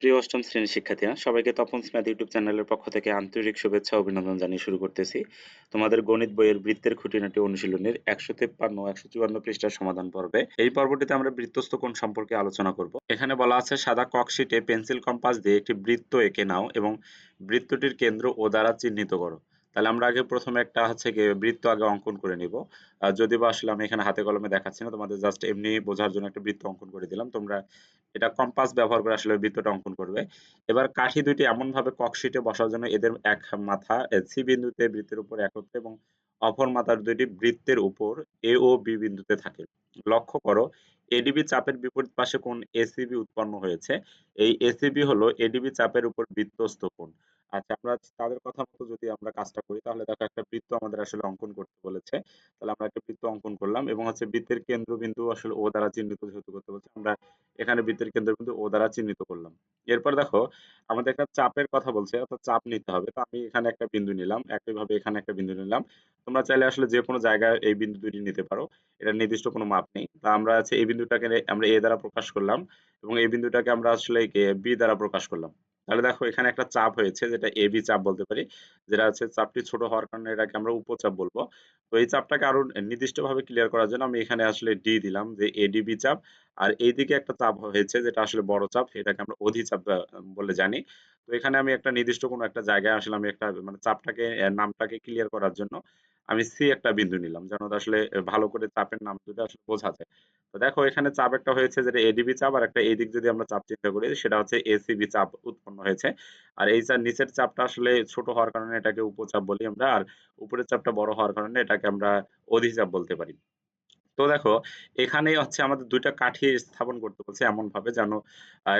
প্রিয় অষ্টম শ্রেণির শিক্ষার্থীরা, সবাইকে তপন স্ম্যাথ ইউটিউব চ্যানেলের পক্ষ থেকে আন্তরিক শুভেচ্ছা, অভিনন্দন জানিয়ে শুরু করতেছি। তোমাদের গণিত বইয়ের বৃত্তের খুঁটিনাটি অনুশীলনের একশো তেপ্পান্ন, একশো চুয়ান্ন পৃষ্ঠার সমাধান পর্বে। এই পর্বটিতে আমরা বৃত্তস্থ কোণ সম্পর্কে আলোচনা করব। এখানে বলা আছে, সাদা ককশিটে পেন্সিল কম্পাস দিয়ে একটি বৃত্ত এঁকে নাও এবং বৃত্তটির কেন্দ্র ও দ্বারা চিহ্নিত করো। তাহলে আমরা আগে প্রথমে একটা হচ্ছে গিয়ে বৃত্ত আগে অঙ্কন করে নিব। যদি বা আসলে আমি এখানে হাতে কলমে দেখাচ্ছি না, তোমাদের জাস্ট এমনি বোঝার জন্য একটা বৃত্ত অঙ্কন করে দিলাম। তোমরা এটা কম্পাস ব্যবহার করে আসলে বৃত্তটা অঙ্কন করবে। এবার কাঠি দুটি এমন ভাবে ককশিটে বসার জন্য এদের এক মাথা সি বিন্দুতে বৃত্তের উপর একত্রে এবং অপর মাথার দুটি বৃত্তের উপর এ ও বি বিন্দুতে থাকে। লক্ষ্য করো এডিবি চাপের বিপরীত পাশে কোন এসিবি উৎপন্ন হয়েছে। এই এসিবি হলো এডিবি চাপের উপর বৃত্তস্থ কোণ। আচ্ছা আমরা তাদের কথা মতো যদি আমরা কাজটা করি, তাহলে দেখো একটা বৃত্ত আমাদের আসলে অঙ্কন করতে বলেছে। তাহলে আমরা একটা বৃত্ত অঙ্কন করলাম এবং হচ্ছে বৃত্তের কেন্দ্রবিন্দু আসলে ও দ্বারা চিহ্নিত যেহেতু করতে বলছে, আমরা এখানে বৃত্তের কেন্দ্রবিন্দু ও দ্বারা চিহ্নিত করলাম। এরপর দেখো, আমাদের একটা চাপের কথা বলছে, অর্থাৎ চাপ নিতে হবে। তো আমি এখানে একটা বিন্দু নিলাম, একইভাবে এখানে একটা বিন্দু নিলাম। তোমরা চাইলে আসলে যে কোনো জায়গায় এই বিন্দু দুটি নিতে পারো, এটা নির্দিষ্ট কোনো মাপ নেই। তা আমরা আছে এই বিন্দুটাকে আমরা এ দ্বারা প্রকাশ করলাম এবং এই বিন্দুটাকে আমরা আসলে বি দ্বারা প্রকাশ করলাম। তাহলে দেখো এখানে একটা চাপ হয়েছে, যেটা এ বি চাপ বলতে পারি, যেটা হচ্ছে চাপটি ছোট হওয়ার কারণে এটাকে আমরা উপচাপ বলব। তো এই চাপটাকে আরও নির্দিষ্টভাবে ক্লিয়ার করার জন্য আমি এখানে আসলে ডি দিলাম, যে এডিবি চাপ। আর এইদিকে একটা চাপ হয়েছে, যেটা আসলে বড় চাপ এটাকে আমরা অধিচাপ বলে জানি। তো এখানে আমি একটা নির্দিষ্ট কোনো একটা জায়গায় আসলে আমি একটা মানে চাপটাকে নামটাকে ক্লিয়ার করার জন্য আমি সি একটা বিন্দু নিলাম। যেন আসলে ভালো করে চাপের নাম দুটো আসলে বোঝা যায়। তো দেখো, এখানে চাপ একটা হয়েছে যেটা এডিবি চাপ আর একটা এদিক যদি আমরা চাপ চিন্তা করি, সেটা হচ্ছে এসিবি চাপ উৎপন্ন হয়েছে। আর এই নিচের চাপটা আসলে ছোট হওয়ার কারণে এটাকে উপচাপ বলি আমরা, আর উপরের চাপটা বড় হওয়ার কারণে এটাকে আমরা অধিচাপ বলতে পারি। তো দেখো এখানে হচ্ছে আমাদের দুইটা কাঠি স্থাপন করতে বলছে এমন ভাবে যেন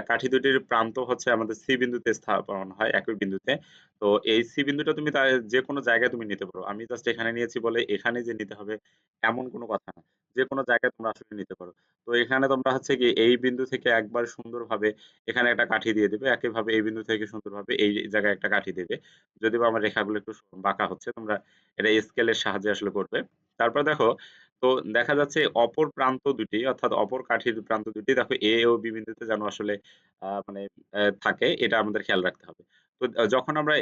কাঠি দুটির প্রান্ত হচ্ছে আমাদের সি বিন্দুতে স্থাপন হয়, একই বিন্দুতে। তো এই সি বিন্দুটা তুমি যে কোনো জায়গায় তুমি নিতে পারো। আমি জাস্ট এখানে নিয়েছি বলে এখানে যে নিতে হবে এমন কোনো কথা না। যে কোনো জায়গায় তোমরা আসলে নিতে পারো। তো এখানে তোমরা হচ্ছে কি এই বিন্দু থেকে একবার সুন্দরভাবে এখানে একটা কাঠি দিয়ে দেবে, একইভাবে এই বিন্দু থেকে সুন্দরভাবে এই জায়গায় একটা কাঠি দেবে। যদি বা আমার রেখাগুলো একটু বাঁকা হচ্ছে, তোমরা এটা স্কেলের সাহায্যে আসলে করবে। তারপর দেখো তো দেখা যাচ্ছে অপর প্রান্ত দুটি, অর্থাৎ অপর কাঠির প্রান্ত দুটি, দেখো এ ও বি বিন্দুতে যেন আসলে মানে থাকে, এটা আমাদের খেয়াল রাখতে হবে। তো যখন আমরা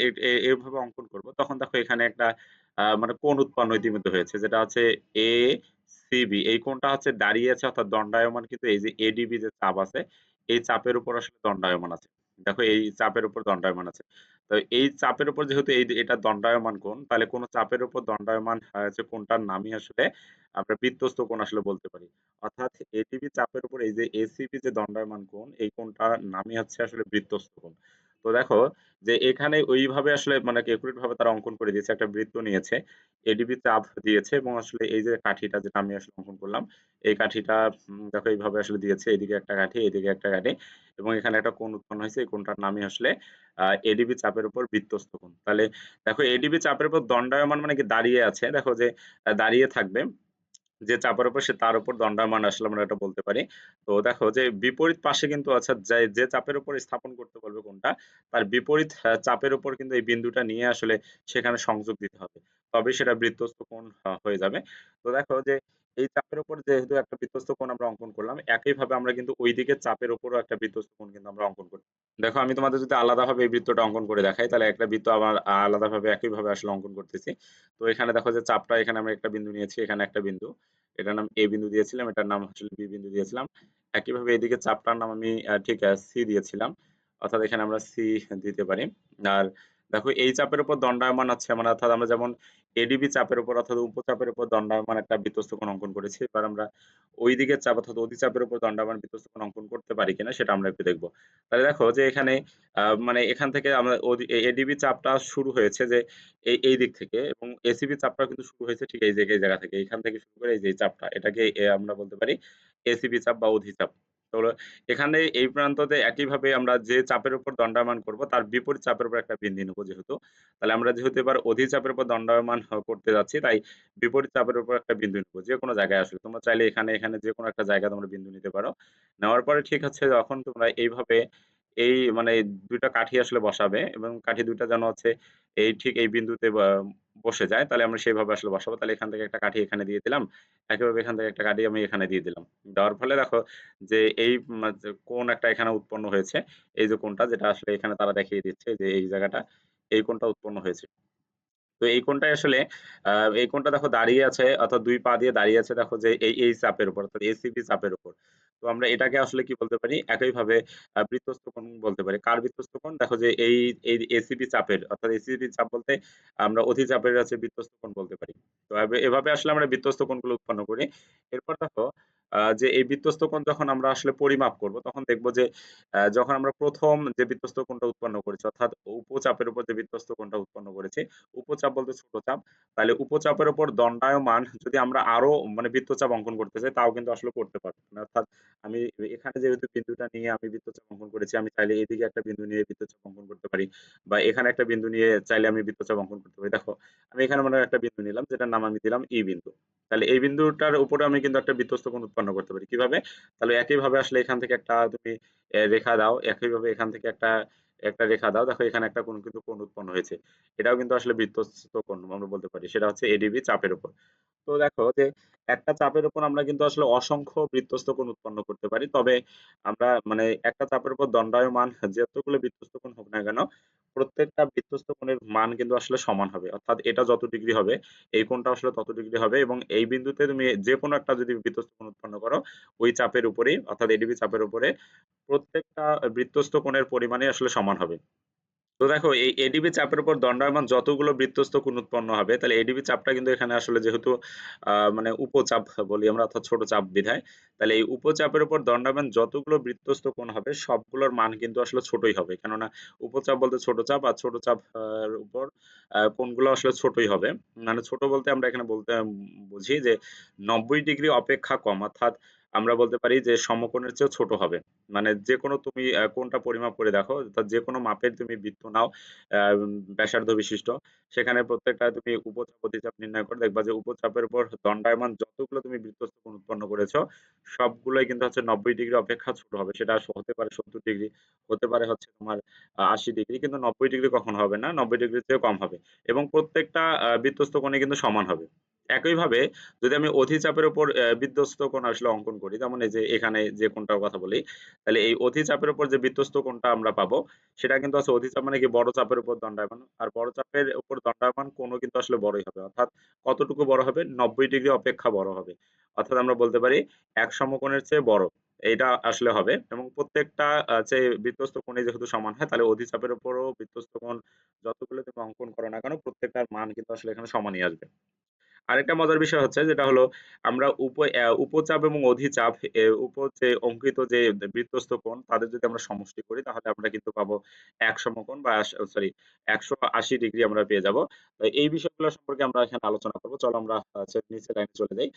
এভাবে অঙ্কন করব, তখন দেখো এখানে একটা মানে কোন উৎপন্ন ইতিমধ্যে হয়েছে, যেটা হচ্ছে এ সিবি এই কোণটা হচ্ছে দাঁড়িয়ে আছে অর্থাৎ দণ্ডায়মান, কিন্তু এই যে এডিবি যে চাপ আছে, এই চাপের উপর আসলে দণ্ডায়মান আছে। দেখো এই চাপের উপর দণ্ডায়মান আছে। তো এই চাপের উপর যেহেতু এই এটা দণ্ডায়মান কোণ, তাহলে কোন চাপের উপর দণ্ডায়মান হচ্ছে কোনটার নামই আসলে আমরা বৃত্তস্থ কোণ আসলে বলতে পারি। অর্থাৎ এটিপি চাপের উপর এই যে এসিপি যে দণ্ডায়মান কোণ, এই কোণটার নামই হচ্ছে আসলে বৃত্তস্থ কোণ। তো দেখো যে এখানে ওইভাবে আসলে মানে একুরেট ভাবে তারা অঙ্কন করে দিয়েছে, একটা বৃত্ত নিয়েছে এডিবি চাপ দিয়েছে এবং আসলে এই যে কাঠিটা যেটা আমি আসলে অঙ্কন করলাম, এই কাঠিটা দেখো এইভাবে আসলে দিয়েছে, এদিকে একটা কাঠি, এদিকে একটা কাঠি এবং এখানে একটা কোণ উৎপন্ন হয়েছে, এই কোণটার নামই আসলে এডিবি চাপের উপর বৃত্তস্থ কোণ। তাহলে দেখো এডিবি চাপের উপর দণ্ডায়মান মানে কি দাঁড়িয়ে আছে, দেখো যে দাঁড়িয়ে থাকবে যে চাপের উপর সে তার উপর দণ্ডায়মান আসলে আমরা এটা বলতে পারি। তো দেখো যে বিপরীত পাশে কিন্তু আচ্ছা যে যে চাপের উপর স্থাপন করতে বলবে কোনটা, তার বিপরীত চাপের উপর কিন্তু এই বিন্দুটা নিয়ে আসলে সেখানে সংযোগ দিতে হবে। তবে সেটা বৃত্তস্থ কোণ হয়ে যাবে। তো দেখো যে এই চাপের উপর যেহেতু একটা বৃত্তস্থ কোণ আমরা অঙ্কন করলাম, একইভাবে আমরা কিন্তু ওই দিকে চাপের উপরও একটা বৃত্তস্থ কোণ কিন্তু আমরা অঙ্কন করি। দেখো আমি তোমাদের যদি আলাদাভাবে এই বৃত্তটা অঙ্কন করে দেখাই, তাহলে একটা বৃত্ত আবার আলাদাভাবে, একইভাবে আসলে অঙ্কন করতেছি। তো এখানে দেখো যে চাপটা, এখানে আমরা একটা বিন্দু নিয়েছি, এখানে একটা বিন্দু। এটার নাম এ বিন্দু দিয়েছিলাম, এটার নাম আসলে বি বিন্দু দিয়েছিলাম। একইভাবে এদিকে চাপটার নাম আমি ঠিক সি দিয়েছিলাম। অর্থাৎ এখানে আমরা সি দিতে পারি। আর দেখো, এই চাপের উপর দণ্ডায়মান আছে মানে অর্থাৎ আমরা যেমন এডিবি চাপের উপর অর্থাৎ উপচাপের উপর দণ্ডায়মান একটা বৃত্তস্থ অঙ্কন করেছি, এবার আমরা ওই দিকের চাপ অর্থাৎ অধিচাপের উপর দণ্ডায়মান বৃত্তস্থ অঙ্কন করতে পারি কিনা সেটা আমরা একটু দেখব। তাহলে দেখো যে এখানে মানে এখান থেকে আমরা এডিবি চাপটা শুরু হয়েছে যে এই এই দিক থেকে এবং এসিবি চাপটা কিন্তু শুরু হয়েছে ঠিক এই জায়গায় জায়গা থেকে, এখান থেকে শুরু করে এই যে চাপটা, এটাকে আমরা বলতে পারি এসিবি চাপ বা অধিচাপ। এখানে এই প্রান্ততে একইভাবে আমরা যে চাপের উপর দণ্ডায়মান করব, তার বিপরীত চাপের উপর একটা বিন্দু নেব যেহেতু। তাহলে আমরা যেহেতু এবার অধিক চাপের উপর দণ্ডায়মান করতে যাচ্ছি, তাই বিপরীত চাপের উপর একটা বিন্দু নেব, যে কোনো জায়গায় আসলে তোমরা চাইলে এখানে এখানে যে কোনো একটা জায়গায় তোমরা বিন্দু নিতে পারো। নেওয়ার পরে ঠিক আছে, যখন তোমরা এইভাবে এই মানে দুইটা কাঠি আসলে বসাবে এবং কাঠি দুইটা যেন হচ্ছে এই ঠিক এই বিন্দুতে বসে যায় তাহলে আমরা সেইভাবে আসলে বসাবো। তাহলে এখান থেকে একটা কাঠি এখানে দিয়ে দিলাম। একইভাবে এখান থেকে একটা কাঠি আমি এখানে দিয়ে দিলাম। দেওয়ার ফলে দেখো যে এই কোণ একটা এখানে উৎপন্ন হয়েছে। এই যে কোনটা যেটা আসলে এখানে তারা দেখিয়ে দিচ্ছে যে এই জায়গাটা, এই কোনটা উৎপন্ন হয়েছে। তো এই কোণটাই আসলে এই কোনটা দেখো দাঁড়িয়ে আছে অর্থাৎ দুই পা দিয়ে দাঁড়িয়ে আছে দেখো যে এই, এই চাপের উপর অর্থাৎ এসিবি চাপের উপর। তো আমরা এটাকে আসলে কি বলতে পারি? একইভাবে ভাবে বৃত্তস্থ কোণ বলতে পারি। কার বৃত্তস্থ কোণ? দেখো যে এই, এই এসিবি চাপের অর্থাৎ এসিবি চাপ বলতে আমরা অধিচাপের আছে বৃত্তস্থ কোণ বলতে পারি। তো এভাবে আসলে আমরা বৃত্তস্থ কোণগুলো উৎপন্ন করি। এরপর দেখো যে এই বৃত্তস্থ কোণ যখন আমরা আসলে পরিমাপ করব তখন দেখব যে যখন আমরা প্রথম যে বৃত্তস্থ কোণটা উৎপন্ন করেছি অর্থাৎ উপচাপের উপর যে বৃত্তস্থ কোণটা উৎপন্ন করেছি, উপচাপ বলতে ছোট চাপ। তাহলে উপচাপের উপর দণ্ডায়মান যদি আমরা আরও মানে বৃত্তচাপ অঙ্কন করতে চাই তাও কিন্তু আসলে করতে পারব। মানে অর্থাৎ আমি এখানে যেহেতু বিন্দুটা নিয়ে আমি বৃত্তচাপ অঙ্কন করেছি, আমি চাইলে এদিকে একটা বিন্দু নিয়ে বৃত্তচাপ অঙ্কন করতে পারি। বা এখানে একটা বিন্দু নিয়ে চাইলে আমি বৃত্তচাপ অঙ্কন করতে পারি। দেখো আমি এখানে মনে একটা বিন্দু নিলাম যেটার নাম আমি দিলাম ই বিন্দু। তাহলে এই বিন্দুটার উপরে আমি কিন্তু একটা বৃত্তস্থ কোণ উৎপন্ন করতে পারি। কীভাবে? তাহলে একইভাবে আসলে এখান থেকে একটা তুমি রেখা দাও। একইভাবে এখান থেকে একটা, একটা রেখা দাও। দেখো এখানে একটা কোণ কিন্তু কোণ উৎপন্ন হয়েছে। এটাও কিন্তু আসলে বৃত্তস্থ কোণ আমরা বলতে পারি। সেটা হচ্ছে এডিবি চাপের উপর। তো দেখো যে একটা চাপের উপর আমরা কিন্তু আসলে অসংখ্য বৃত্তস্থ কোণ উৎপন্ন করতে পারি। তবে আমরা মানে একটা চাপের উপর দণ্ডায়মান যতগুলো বৃত্তস্থ কোণ হোক না কেন, প্রত্যেকটা বৃত্তস্থ কোণের মান কিন্তু আসলে সমান হবে। অর্থাৎ এটা যত ডিগ্রি হবে, এই কোণটা আসলে তত ডিগ্রি হবে এবং এই বিন্দুতে তুমি যে কোনো একটা যদি বৃত্তস্থ কোণ উৎপন্ন করো, ওই চাপের উপরেই অর্থাৎ এডিবি চাপের উপরে প্রত্যেকটা বৃত্তস্থ কোণের পরিমাণে আসলে সমান হবে। তো দেখো এই এডিবি চাপের উপর দণ্ডায়মান যতগুলো বৃত্তস্থ কোণ উৎপন্ন হবে, তাহলে এডিবি চাপটা কিন্তু এখানে আসলে যেহেতু মানে উপচাপ বলি আমরা অর্থাৎ ছোট চাপ বিধায়, তাহলে এই উপচাপের উপর দণ্ডায়মান যতগুলো বৃত্তস্থ কোণ হবে সবগুলোর মান কিন্তু আসলে ছোটই হবে। কেননা উপচাপ বলতে ছোট চাপ আর ছোট চাপ উপর আ কোণগুলো আসলে ছোটই হবে। মানে ছোট বলতে আমরা এখানে বলতে বুঝি যে ৯০ ডিগ্রি অপেক্ষা কম অর্থাৎ আমরা বলতে পারি যে সমকোণের চেয়েও ছোট হবে। মানে যেকোনো তুমি আ কোণটা পরিমাপ করে দেখো অর্থাৎ যেকোনো মাপের তুমি বৃত্ত নাও ব্যাসার্ধ বিশিষ্ট। সেখানে প্রত্যেকটা তুমি উপচাপ, অধিচাপ নির্ণয় করে দেখবা যে উপচাপের উপর দণ্ডায়মান যতগুলো তুমি বৃত্তস্থ কোণ উৎপন্ন করেছ, সবগুলোই কিন্তু হচ্ছে ৯০ ডিগ্রি অপেক্ষা ছোট হবে। সেটা হতে পারে ৭০ ডিগ্রি, হতে পারে হচ্ছে তোমার আশি ডিগ্রি কিন্তু ৯০ ডিগ্রি কখনো হবে না। ৯০ ডিগ্রির চেয়েও কম হবে। এবং প্রত্যেকটা আ বৃত্তস্থ কোণই কিন্তু সমান হবে। একইভাবে যদি আমি অধিচাপের উপর বৃত্তস্থ কোণ আসলে অঙ্কন করি, যেমন এই যে এখানে যে কোণটার কথা বলি, তাহলে এই অধিচাপের উপর যে বৃত্তস্থ কোণটা আমরা পাবো, সেটা কিন্তু আছে অধিচাপ মানে কি বড় চাপের উপর দণ্ডায়মান। আর বড় চাপের উপর দণ্ডায়মান কোণও কিন্তু আসলে বড়ই হবে। অর্থাৎ কতটুকু বড় হবে? ৯০ ডিগ্রি অপেক্ষা বড় হবে। অর্থাৎ আমরা বলতে পারি এক সমকোণের চেয়ে বড়। এটা আসলে হবে এবং প্রত্যেকটা যে বৃত্তস্থ কোণই যেহেতু সমান হয়, তাহলে অধিচাপের উপরও বৃত্তস্থ কোণ যতগুলো তুমি অঙ্কন করো না কেন, প্রত্যেকটার মান কিন্তু আসলে এখানে সমানই আসবে। আরেকটা মজার বিষয় হচ্ছে যেটা হলো আমরা উপ উপচাপ এবং অধিচাপ উপ যে অঙ্কিত যে বৃত্তস্থ কোণ, তাদের যদি আমরা সমষ্টি করি, তাহলে আমরা কিন্তু পাবো এক সমকোণ বা সরি একশো আশি ডিগ্রি আমরা পেয়ে যাব এই বিষয়গুলো সম্পর্কে আমরা এখানে আলোচনা করব চলো আমরা নিচে লাইনে চলে যাই।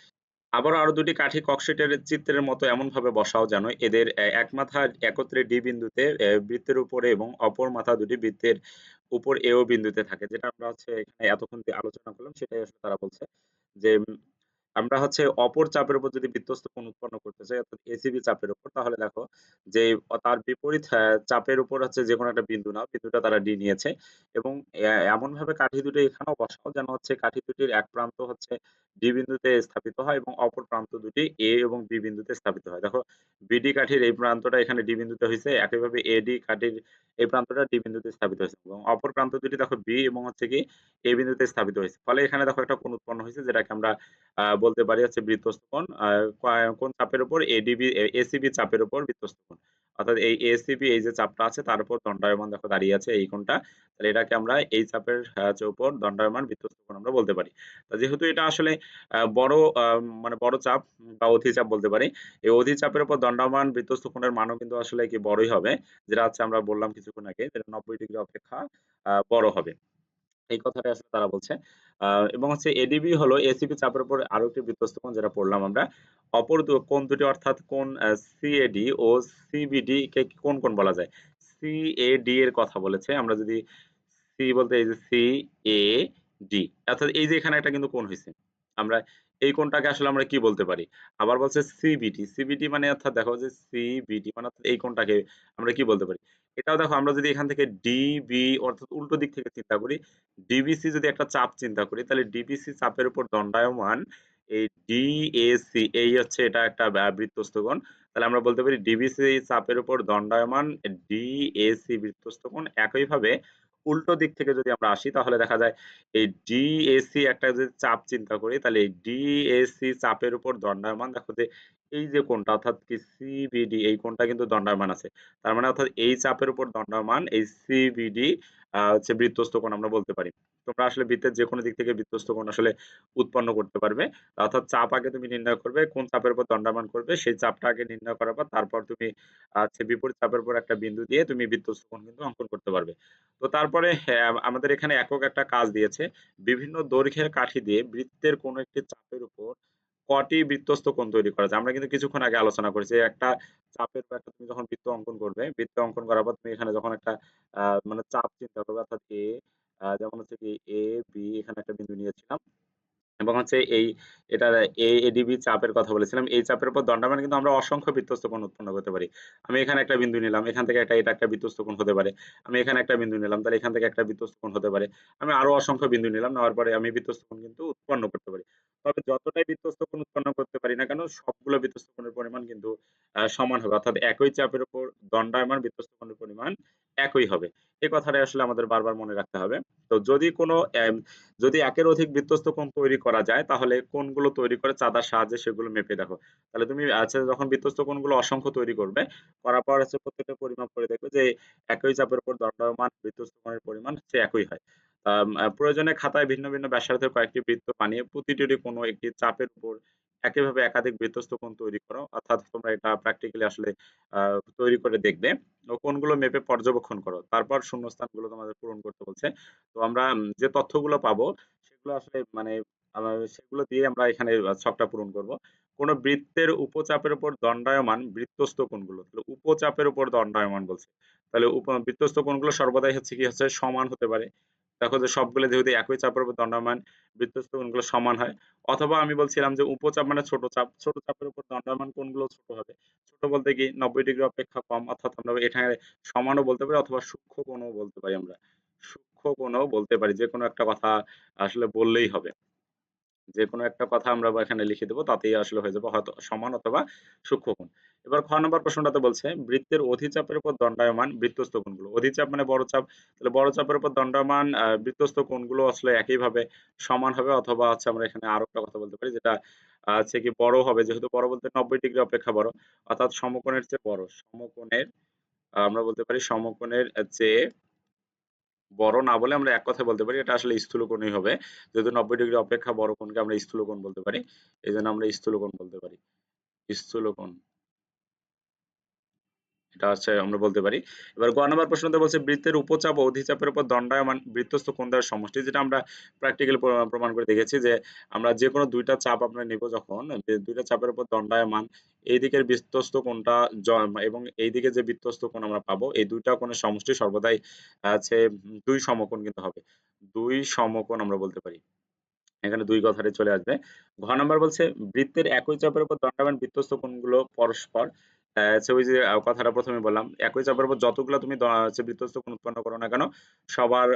আবারও আরও ২ টি কাঠি ককশিটের চিত্রের মতো এমনভাবে বসাও যেন এদের এক মাথা একত্রে ডি বিন্দুতে বৃত্তের উপরে এবং অপর মাথা দুটি বৃত্তের উপর এও বিন্দুতে থাকে। যেটা আমরা হচ্ছে এখানে এতক্ষণ আলোচনা করলাম, সেটাই আসলে তারা বলছে। যে আমরা হচ্ছে অপর চাপের উপর যদি বৃত্তস্থ কোণ উৎপন্ন করতে চাই, অর্থাৎ এসিবি চাপের উপর, তাহলে দেখো যে তার বিপরীত অ্যা চাপের উপর হচ্ছে যে কোনো একটা বিন্দু নাও। বিন্দুটা তারা ডি নিয়েছে এবং, এ, এমনভাবে কাঠি দুটো এখানেও বসাও যেন হচ্ছে কাঠি দুটির এক প্রান্ত হচ্ছে ডি বিন্দুতে স্থাপিত হয় এবং অপর প্রান্ত দুটি এ এবং বি বিন্দুতে স্থাপিত হয়। দেখো বিডি কাঠির এই প্রান্তটা এখানে ডি বিন্দুতে হইছে। একইভাবে এডি কাঠির এই প্রান্তটা ডি বিন্দুতে স্থাপিত হয়েছে এবং অপর প্রান্ত দুটি দেখো, বি এবং হচ্ছে কি এ বিন্দুতে স্থাপিত হয়েছে। ফলে এখানে দেখো একটা কোণ উৎপন্ন হয়েছে, যেটাকে আমরা বলতে পারি হচ্ছে বৃত্তস্থ কোণ। কোন চাপের উপর এডিবি এ এসিবি চাপের উপর বৃত্তস্থ কোণ। অর্থাৎ এই এসিবি এই যে চাপটা আছে, তার উপর দণ্ডায়মান দেখো দাঁড়িয়ে আছে এই কোণটা। তাহলে এটাকে আমরা এই চাপের উপর দণ্ডায়মান বৃত্তস্থ কোণ আমরা বলতে পারি। যেহেতু এটা আসলে বড় মানে বড় চাপ বা অধিচাপ বলতে পারি। এই অধিচাপের উপর দণ্ডায়মান বৃত্তস্থ কোণের মানও কিন্তু আসলে কি বড়ই হবে। যেটা হচ্ছে আমরা বললাম কিছুক্ষণ আগে, যেটা ৯০ ডিগ্রি অপেক্ষা বড় হবে। এই কথাটাই আসলে তারা বলছে। এবং হচ্ছে এডিবি হলো এসিবি চাপের উপর আরও একটি বৃত্তস্থ কোণ যেটা পড়লাম আমরা। অপর কোণ দুটি অর্থাৎ আ সিএডি ও সিবিডি কে কোন কোণ বলা যায়? সিএডি এর কথা বলেছে। আমরা যদি সি বলতে এই যে সিএডি অর্থাৎ এই যে এখানে একটা কিন্তু কোন হইছে। আমরা এই কোনটাকে আসলে আমরা কি বলতে পারি? আবার বলছে সিবিডি। সিবিডি মানে অর্থাৎ দেখো যে সিবিডি মানে এই কোনটাকে আমরা কি বলতে পারি? এটাও দেখো আমরা যদি এখান থেকে ডিবি অর্থাৎ উল্টো দিক থেকে চিন্তা করি, ডিবিসি যদি একটা চাপ চিন্তা করি তাহলে ডিবিসি চাপের উপর দণ্ডায়মান এই ডিএসি এই হচ্ছে এটা একটা ব্যা বৃত্তস্থ তাহলে আমরা বলতে পারি ডিবিসি চাপের উপর দণ্ডায়মান ডিএসি বৃত্তস্থ কোণ একইভাবে উল্টো দিক থেকে যদি আমরা আসি তাহলে দেখা যায় এই ডিএসি একটা যদি চাপ চিন্তা করি তাহলে এই ডিএসি চাপের উপর দণ্ডায়মান দেখো যে এই যে কোণটা অর্থাৎ কি সিবিডি এই কোণটা কিন্তু দণ্ডায়মান আছে। তার মানে অর্থাৎ এই চাপের উপর দণ্ডায়মান এই সিবিডি হচ্ছে বৃত্তস্থ কোণ আমরা বলতে পারি। তোমরা আসলে বৃত্তের যেকোনো দিক থেকে বৃত্তস্থ কোণ আসলে উৎপন্ন করতে পারবে। অর্থাৎ চাপ আগে তুমি নির্ণয় করবে, কোন চাপের উপর দণ্ডায়মান করবে সেই চাপটা আগে নির্ণয় করার পর তারপর তুমি হচ্ছে বিপরীত চাপের উপর একটা বিন্দু দিয়ে তুমি বৃত্তস্থ কোণ কিন্তু অঙ্কন করতে পারবে। তো তারপরে হ্যাঁ, আমাদের এখানে একক একটা কাজ দিয়েছে। বিভিন্ন দৈর্ঘ্যের কাঠি দিয়ে বৃত্তের কোনো একটি চাপের উপর কটি বৃত্তস্থ কোণ তৈরি করা যায়? আমরা কিন্তু কিছুক্ষণ আগে আলোচনা করেছি। একটা চাপের একটা তুমি যখন বৃত্ত অঙ্কন করবে, বৃত্ত অঙ্কন করার পর তুমি এখানে যখন একটা মানে চাপ চিন্তা করবে অর্থাৎ আ যেমন হচ্ছে কি A, B এখানে একটা বিন্দু নিয়েছিলাম। এবং হচ্ছে এই এটা এ এডিবি চাপের কথা বলেছিলাম। এই চাপের উপর দণ্ডায়মান কিন্তু আমরা অসংখ্য বৃত্তস্থ কোণ উৎপন্ন করতে পারি। আমি এখানে একটা বিন্দু নিলাম। এখান থেকে এটা, এটা একটা বৃত্তস্থ কোণ হতে পারে। আমি এখানে একটা বিন্দু নিলাম। তাহলে এখান থেকে একটা বৃত্তস্থ কোণ হতে পারে। আমি আরও অসংখ্য বিন্দু নিলাম। নেওয়ার পরে আমি বৃত্তস্থ কোণ কিন্তু উৎপন্ন করতে পারি। যতটাই বৃত্তস্থ উৎপন্ন করতে পারি না কেন সবগুলো বৃত্তস্থ পরিমাণ কিন্তু সমান হবে। অর্থাৎ একই চাপের উপর দণ্ডায়মান বৃত্তস্থ পরিমাণ একই হবে। এই কথাটাই আসলে আমাদের বারবার মনে রাখতে হবে। তো যদি কোনো যদি একের অধিক বৃত্তস্থ তৈরি করা যায় তাহলে কোণগুলো তৈরি করে চাঁদার সাহায্যে সেগুলো মেপে দেখো। তাহলে তুমি আচ্ছা যখন বৃত্তস্থ কোণগুলো অসংখ্য তৈরি করবে, করার পর হচ্ছে প্রত্যেকটা পরিমাপ করে দেখবে যে একই চাপের উপর দণ্ডায়মান বৃত্তস্থ পরিমাণ হচ্ছে একই হয়। প্রয়োজনে খাতায় ভিন্ন, ভিন্ন ব্যাসার্ধের কয়েকটি বৃত্ত বানিয়ে প্রতিটিরই কোনো একটি চাপের উপর একইভাবে একাধিক বৃত্তস্থ কোণ তৈরি করো। অর্থাৎ তোমরা এটা প্র্যাকটিক্যালি আসলে তৈরি করে দেখবে। ও কোণগুলো মেপে পর্যবেক্ষণ করো। তারপর শূন্যস্থানগুলো তোমাদের পূরণ করতে বলছে। তো আমরা যে তথ্যগুলো পাবো সেগুলো আসলে মানে সেগুলো দিয়ে আমরা এখানে ছকটা পূরণ করব। কোন বৃত্তের উপচাপের উপর দণ্ডায়মান বৃত্তস্থ কোণগুলো। তাহলে উপচাপের উপর দণ্ডায়মান বলছে। তাহলে বৃত্তস্থ কোণগুলো সর্বদাই হচ্ছে কি হচ্ছে সমান হতে পারে। দেখো যে সবগুলো যেহেতু একই চাপের উপর দণ্ডায়মান বৃত্তস্থ কোণগুলো সমান হয়। অথবা আমি বলছিলাম যে উপচাপ মানে ছোট চাপ। ছোট চাপের উপর দণ্ডায়মান কোণগুলো ছোট হবে। ছোট বলতে কি ৯০ ডিগ্রি অপেক্ষা কম, অর্থাৎ আমরা এখানে সমানও বলতে পারি অথবা সূক্ষ্ম কোণও বলতে পারি আমরা। সূক্ষ্ম কোণও বলতে পারি। যেকোনো একটা কথা আসলে বললেই হবে। যেকোনো একটা কথা আমরা এখানে লিখে দেবো, তাতেই আসলে হয়ে যাবে, হয়তো সমান অথবা সূক্ষ্ম কোণ। এবার খ নম্বর প্রশ্নটাতে বলছে, বৃত্তের অধিচাপের উপর দণ্ডায়মান বৃত্তস্থ কোণগুলো। অধিচাপ মানে বড় চাপ। তাহলে বড় চাপের উপর দণ্ডায়মান বৃত্তস্থ কোণগুলো আসলে একইভাবে সমান হবে অথবা হচ্ছে আমরা এখানে আরও একটা কথা বলতে পারি, যেটা আ হচ্ছে কি বড় হবে, যেহেতু বড় বলতে ৯০ ডিগ্রি অপেক্ষা বড়। অর্থাৎ সমকোণের চেয়ে বড়। সমকোণের আমরা বলতে পারি সমকোণের চেয়ে বড় না বলে আমরা এক কথায় বলতে পারি, এটা আসলে স্থূলকোণই হবে। যেহেতু ৯০ ডিগ্রি অপেক্ষা বড় কোণকে আমরা স্থূলকোণ বলতে পারি। এজন্য আমরা স্থূলকোণ বলতে পারি। স্থূলকোণ। এটা হচ্ছে আমরা বলতে পারি। এবার গ নাম্বার প্রশ্নতে বলছে, বৃত্তের উপচাপ ও অধিচাপের উপর দণ্ডায়মান বৃত্তস্থ কোণদ্বয়ের সমষ্টি যেটা আমরা প্র্যাকটিক্যালি প্র, প্রমাণ করে দেখেছি যে আমরা যেকোনো ২ টা চাপ আমরা নিব যখন, যে ২ টা চাপের উপর দণ্ডায়মান এই দিকের বৃত্তস্থ কোণটা জ, এবং এইদিকে যে বৃত্তস্থ কোণ আমরা পাবো, এই ২ টা কোণের সমষ্টি সর্বদাই আছে দুই সমকোণ কিন্তু হবে। দুই সমকোণ আমরা বলতে পারি। এখানে দুই কথাটাই চলে আসবে। ঘ নাম্বার বলছে, বৃত্তের একই চাপের উপর দণ্ডায়মান বৃত্তস্থ কোণগুলো পরস্পর হচ্ছে ওই যে কথাটা ১ম এ বললাম। একই চাপের উপর যতগুলা তুমি হচ্ছে উৎপন্ন করো না কেন, সবার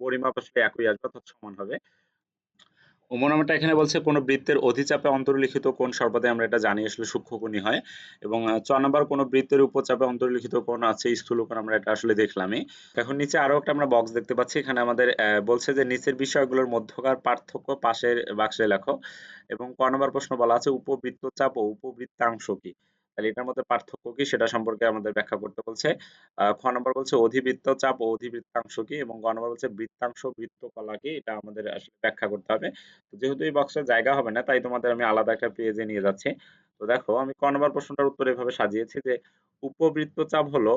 পরিমাপ আসলে একই আসবে, অর্থাৎ সমান হবে। উপনামটা এখানে বলছে, কোন বৃত্তের অধিচাপে অন্তর্লিখিত কোণ সর্বদাই আমরা এটা জানি, আসলে সূক্ষ্মকোণই হয় এবং ৬ নাম্বার, কোন বৃত্তের উপচাপে অন্তর্লিখিত কোণ আছে স্থূলকোণ আমরা এটা আসলে দেখলামই। এখন নিচে আরও একটা আমরা বক্স দেখতে পাচ্ছি। এখানে আমাদের বলছে যে, নিচের বিষয়গুলোর মধ্যকার পার্থক্য পাশের বাক্সে লেখো এবং ক নাম্বার প্রশ্ন বলা আছে, উপবৃত্তচাপ ও উপবৃত্তাংশ কি? তাহলে এটার মধ্যে পার্থক্য কি সেটা সম্পর্কে আমাদের ব্যাখ্যা করতে বলছে। খ নাম্বার বলছে অধিবৃত্তচাপ ও অধিবৃত্তাংশ কি? এবং গ নাম্বার বলছে বৃত্তাংশ বৃত্তকলা কি? এটা আমাদের আসলে ব্যাখ্যা করতে হবে। যেহেতু এই বক্সে জায়গা হবে না তাই তোমাদের আমি আলাদা একটা পেজে নিয়ে যাচ্ছি। তো দেখো আমি ক নাম্বার প্রশ্নটার উত্তর এভাবে সাজিয়েছি যে উপবৃত্ত চাপ হলো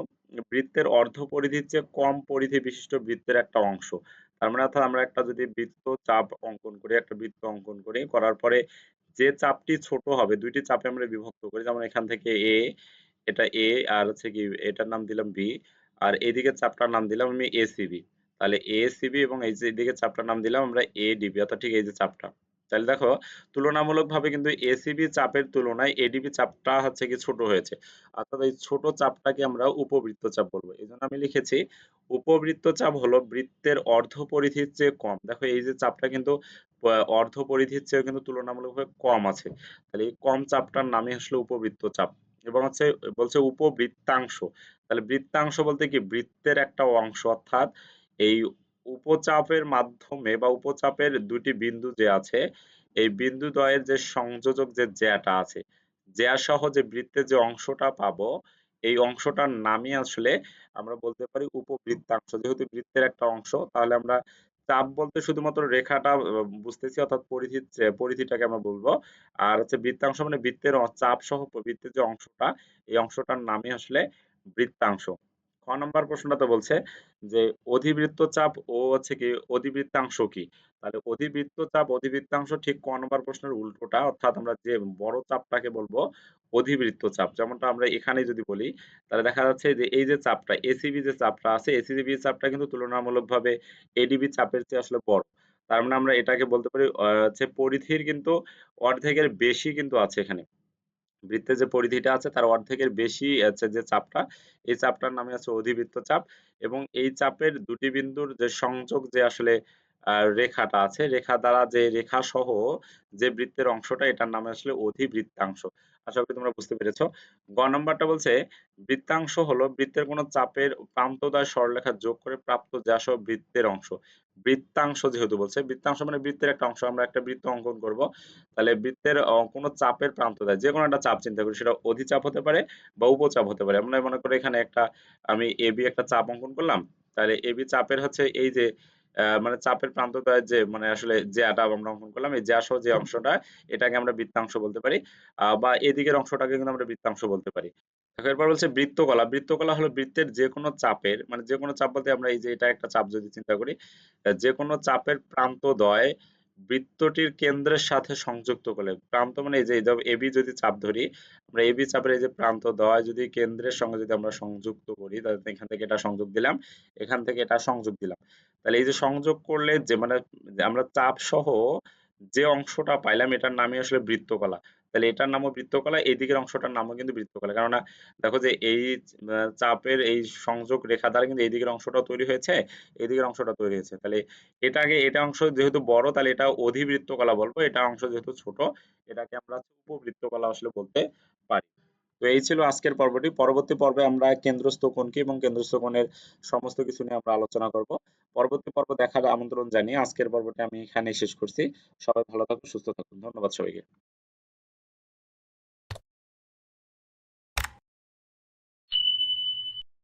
বৃত্তের অর্ধ পরিধির চেয়ে কম পরিধি বিশিষ্ট বৃত্তের একটা অংশ। তার মানে অর্থাৎ আমরা একটা যদি বৃত্ত চাপ অঙ্কন করি, একটা বৃত্ত অঙ্কন করি, করার পরে যে চাপটি ছোট হবে, দুইটি চাপে আমরা বিভক্ত করি। যেমন এখান থেকে এ এটা এ আর হচ্ছে কি এটার নাম দিলাম বি আর এদিকে চাপটার নাম দিলাম আমি এসিবি তাহলে এসিবি এবং এই যে এদিকে চাপটার নাম দিলাম আমরা এ ডিবি অর্থাৎ ঠিক এই যে চাপটা। তাহলে দেখো, তুলনামূলকভাবে কিন্তু এসিবি চাপের তুলনায় এডিবি চাপটা হচ্ছে কি ছোট হয়েছে। অর্থাৎ এই ছোট চাপটাকে আমরা উপবৃত্ত চাপ বলব। এই জন্য আমি লিখেছি, উপবৃত্ত চাপ হলো বৃত্তের অর্ধ পরিধির চেয়ে কম। দেখো, এই যে চাপটা কিন্তু অর্ধ পরিধির চেয়ে কিন্তু তুলনামূলকভাবে কম আছে। তাহলে এই কম চাপটার নামই আসলে উপবৃত্ত চাপ। এবং হচ্ছে, বলছে উপবৃত্তাংশ। তাহলে বৃত্তাংশ বলতে কি? বৃত্তের একটা অংশ। অর্থাৎ এই উপচাপের মাধ্যমে বা উপচাপের দুটি বিন্দু যে আছে, এই বিন্দু দ্বয়ের যে সংযোজক যে জ্যাটা আছে, জ্যা সহ যে বৃত্তের যে অংশটা পাবো, এই অংশটার নামই আসলে আমরা বলতে পারি উপবৃত্তাংশ। যেহেতু বৃত্তের একটা অংশ, তাহলে আমরা চাপ বলতে শুধুমাত্র রেখাটা বুঝতেছি, অর্থাৎ পরিধি পরিধিটাকে আমরা বলব। আর হচ্ছে বৃত্তাংশ মানে বৃত্তের চাপ সহ বৃত্তের যে অংশটা, এই অংশটার নামই আসলে বৃত্তাংশ। খ নম্বর প্রশ্নটা বলছে যে অধিবৃত্ত চাপ ও হচ্ছে কি অধিবৃত্তাংশ কি? তাহলে অধিবৃত্ত চাপ অধিবৃত্তাংশ ঠিক ক নম্বর প্রশ্নের উল্টোটা, অর্থাৎ আমরা যে বড় চাপটাকে বলব অধিবৃত্ত চাপ যেমনটা আমরা এখানে যদি বলি, তাহলে দেখা যাচ্ছে যে এই যে চাপটা এসিবি যে চাপটা আছে এসিবি চাপটা কিন্তু তুলনামূলকভাবে এডিবি চাপের চেয়ে আসলে বড়। তার মানে আমরা এটাকে বলতে পারি হচ্ছে পরিধির কিন্তু অর্ধেকের বেশি কিন্তু আছে এখানে। বৃত্তের যে পরিধিটা আছে তার অর্ধেকের বেশি আছে যে চাপটা, এই চাপটার নামে আছে অধিবৃত্ত চাপ এবং এই চাপের দুটি বিন্দুর যে সংযোগ যে আসলে রেখাটা আছে। রেখা দ্বারা যে রেখা সহ যে বৃত্তের অংশটা, এটার নামে আসলে অধিবৃত্তাংশ। আশা করি তোমরা বুঝতে পেরেছ। গ নম্বরটা বলছে, বৃত্তাংশ হলো বৃত্তের কোনো চাপের প্রান্তদ্বয় সরলরেখা যোগ করে প্রাপ্ত যা সহ বৃত্তের অংশ। বৃত্তাংশ যেহেতু বলছে, বৃত্তাংশ মানে বৃত্তের একটা অংশ, আমরা একটা বৃত্ত অঙ্কন করব। তাহলে বৃত্তের কোনো চাপের প্রান্ত দেয় যে কোনো একটা চাপ চিন্তা করি, সেটা অধিচাপ হতে পারে বা উপচাপ হতে পারে। আমরা মনে করি এখানে একটা, আমি এবি একটা চাপ অঙ্কন করলাম। তাহলে এবি চাপের হচ্ছে এই যে মানে চাপের প্রান্ত দ্বয় যে মানে আসলে জ্যাটা আমরা অঙ্কন করলাম, এই সহ যে অংশটা, এটাকে আমরা বৃত্তাংশ বলতে পারি বা এদিকের অংশটাকে কিন্তু আমরা বৃত্তাংশ বলতে পারি। এরপর বলছে বৃত্তকলা। বৃত্তকলা হলো বৃত্তের যে কোনো চাপের মানে যে কোনো চাপ বলতে আমরা এই যে, এটা একটা চাপ যদি চিন্তা করি যে কোনো চাপের প্রান্তদ্বয় বৃত্তটির কেন্দ্রের সাথে সংযুক্ত করলে, প্রান্ত মানে এই যে এবি যদি চাপ ধরি, আমরা এবি চাপের এই যে প্রান্ত দ্বয় যদি কেন্দ্রের সঙ্গে যদি আমরা সংযুক্ত করি, তাহলে এখান থেকে এটা সংযোগ দিলাম, এখান থেকে এটা সংযোগ দিলাম। তাহলে এই যে সংযোগ করলে যে মানে আমরা চাপ সহ যে অংশটা পাইলাম এটার নামই আসলে বৃত্তকলা। তাহলে এটার নামও বৃত্তকলা, এই দিকের অংশটার নামও কিন্তু বৃত্তকলা। কেননা দেখো যে এই চাপের এই সংযোগ রেখা দ্বারা কিন্তু এই দিকের অংশটা তৈরি হয়েছে, এই দিকের অংশটা তৈরি হয়েছে। তাহলে এটাকে এটা অংশ যেহেতু বড়, তাহলে এটা অধিবৃত্তকলা বলব, এটা অংশ যেহেতু ছোট, এটাকে আমরা উপবৃত্তকলা আসলে বলতে পারি। তো এই ছিল আজকের পর্বটি। পরবর্তী পর্বে আমরা কেন্দ্রস্থ কোণ কি এবং কেন্দ্রস্থ কোণের সমস্ত কিছু নিয়ে আমরা আলোচনা করব। পরবর্তী পর্ব দেখার আমন্ত্রণ জানিয়ে আজকের পর্বটি আমি এখানেই শেষ করছি। সবাই ভালো থাকুন, সুস্থ থাকুন। ধন্যবাদ সবাইকে।